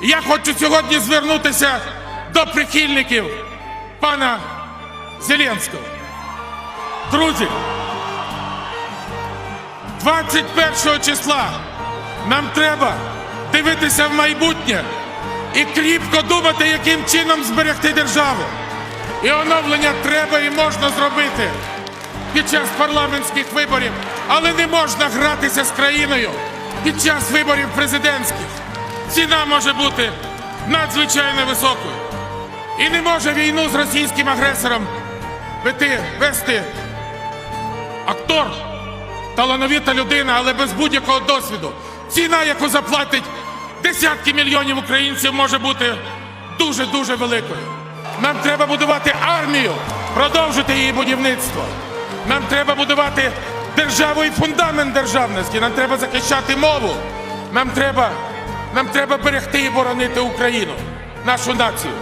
Я хочу сьогодні звернутися до прихильників пана Зеленського. Друзі, 21 числа нам треба дивитися в майбутнє і кріпко думати, яким чином зберегти державу. І оновлення треба і можна зробити під час парламентських виборів, але не можна гратися з країною під час виборів президентських. Ціна може бути надзвичайно високою. І не може війну з російським агресором вести, вести актор, талановита людина, але без будь-якого досвіду. Ціна, яку заплатить десятки мільйонів українців, може бути дуже-дуже великою. Нам треба будувати армію, продовжити її будівництво. Нам треба будувати державу і фундамент державності. Нам треба захищати мову. Нам треба, нам треба берегти і боронити Україну, нашу націю.